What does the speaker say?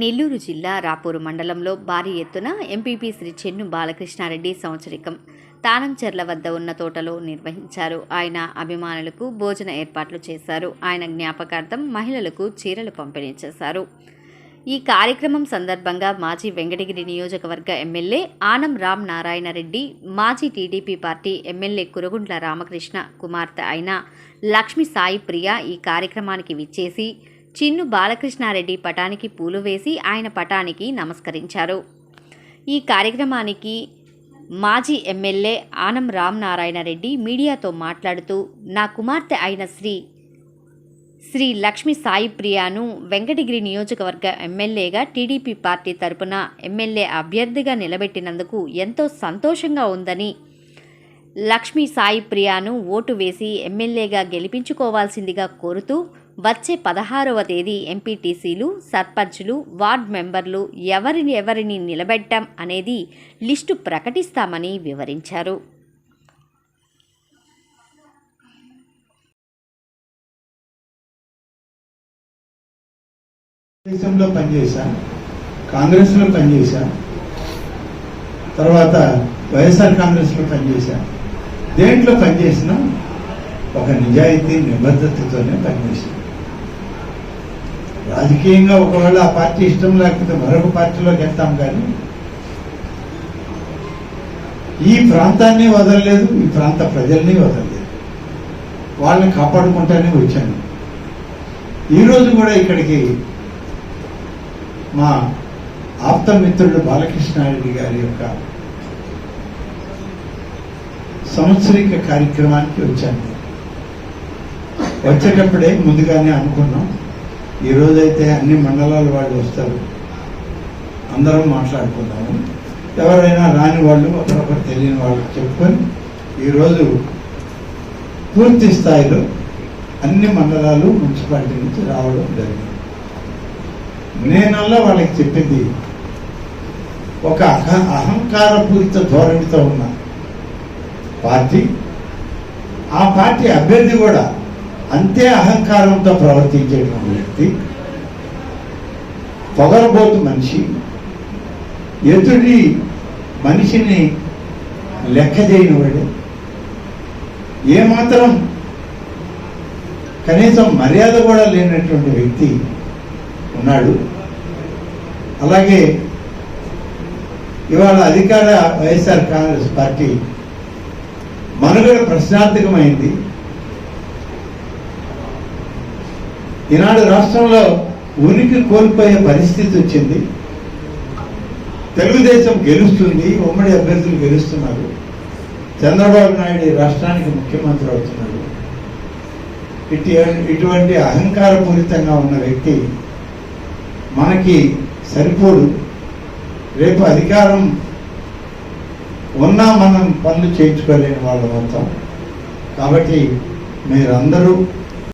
నెల్లూరు జిల్లా రాపూరు మండలంలో భారీ ఎత్తున ఎంపీపీ శ్రీ చెన్ను బాలకృష్ణారెడ్డి సంవత్సరికం తానంచెర్ల వద్ద ఉన్న తోటలో నిర్వహించారు. ఆయన అభిమానులకు భోజన ఏర్పాట్లు చేశారు. ఆయన జ్ఞాపకార్థం మహిళలకు చీరలు పంపిణీ చేశారు. ఈ కార్యక్రమం సందర్భంగా మాజీ వెంకటగిరి నియోజకవర్గ ఎమ్మెల్యే ఆనం రామ్ నారాయణ రెడ్డి మాజీ TDP party MLA Kuragundla Ramakrishna కుమార్తె అయిన లక్ష్మి సాయి ప్రియ ఈ కార్యక్రమానికి విచ్చేసి చిన్ను బాలకృష్ణారెడ్డి పటానికి పూలు వేసి ఆయన పటానికి నమస్కరించారు. ఈ కార్యక్రమానికి మాజీ ఎమ్మెల్యే ఆనం రామ్ నారాయణ రెడ్డి మీడియాతో మాట్లాడుతూ నా కుమార్తె అయిన శ్రీ శ్రీ లక్ష్మి సాయి ప్రియాను వెంకటగిరి నియోజకవర్గ ఎమ్మెల్యేగా టీడీపీ పార్టీ తరపున ఎమ్మెల్యే అభ్యర్థిగా నిలబెట్టినందుకు ఎంతో సంతోషంగా ఉందని లక్ష్మీ సాయి ప్రియాను ఓటు వేసి ఎమ్మెల్యేగా గెలిపించుకోవాల్సిందిగా కోరుతూ వచ్చే పదహారవ తేదీ ఎంపీటీసీలు సర్పంచులు వార్డ్ మెంబర్లు ఎవరిని ఎవరిని నిలబెట్టాం అనేది లిస్టు ప్రకటిస్తామని వివరించారు. దేశంలో పనిచేశా కాంగ్రెస్లో పనిచేశా తర్వాత వైఎస్ఆర్ కాంగ్రెస్లో పనిచేశా. దేంట్లో పనిచేసినా ఒక నిజాయితీ నిబద్ధతతోనే పనిచేశాను రాజకీయంగా ఒకవేళ ఆ పార్టీ ఇష్టం లేకపోతే మరొక పార్టీలోకి వెళ్తాం కానీ ఈ ప్రాంతాన్ని వదలలేదు ఈ ప్రాంత ప్రజల్ని వదలలేదు. వాళ్ళని కాపాడుకుంటానే వచ్చాను. ఈరోజు కూడా ఇక్కడికి మా ఆప్త మిత్రుడు బాలకృష్ణారెడ్డి గారి యొక్క సంవత్సరిక కార్యక్రమానికి వచ్చాను. వచ్చేటప్పుడే ముందుగానే అనుకున్నాం. ఈ అన్ని మండలాల వాళ్ళు వస్తారు. అందరం మాట్లాడుకుందాము. ఎవరైనా రాని వాళ్ళు ఒకరొకరు తెలియని వాళ్ళు చెప్పుకొని ఈరోజు పూర్తి స్థాయిలో అన్ని మండలాలు మున్సిపాలిటీ నుంచి రావడం జరిగింది. నేనల్లా వాళ్ళకి చెప్పింది ఒక అహ అహంకారపూరిత ధోరణితో ఉన్న పార్టీ ఆ పార్టీ అభ్యర్థి కూడా అంతే అహంకారంతో ప్రవర్తించేటువంటి వ్యక్తి పొగరబోతు మనిషి ఎదుటి మనిషిని లెక్క చేయనివాడు ఏమాత్రం కనీసం మర్యాద కూడా లేనటువంటి వ్యక్తి ఉన్నాడు. అలాగే ఇవాళ అధికార వైఎస్ఆర్ కాంగ్రెస్ పార్టీ మనుగడ ప్రశ్నార్థకమైంది. ఈనాడు రాష్ట్రంలో ఉనికి కోల్పోయే పరిస్థితి వచ్చింది. తెలుగుదేశం గెలుస్తుంది ఉమ్మడి అభ్యర్థులు గెలుస్తున్నారు. చంద్రబాబు నాయుడు రాష్ట్రానికి ముఖ్యమంత్రి అవుతున్నాడు. ఇటు ఇటువంటి అహంకారపూరితంగా ఉన్న వ్యక్తి మనకి సరిపోడు. రేపు అధికారం ఉన్నా మనం పనులు చేయించుకోలేని వాళ్ళ మొత్తం కాబట్టి మీరందరూ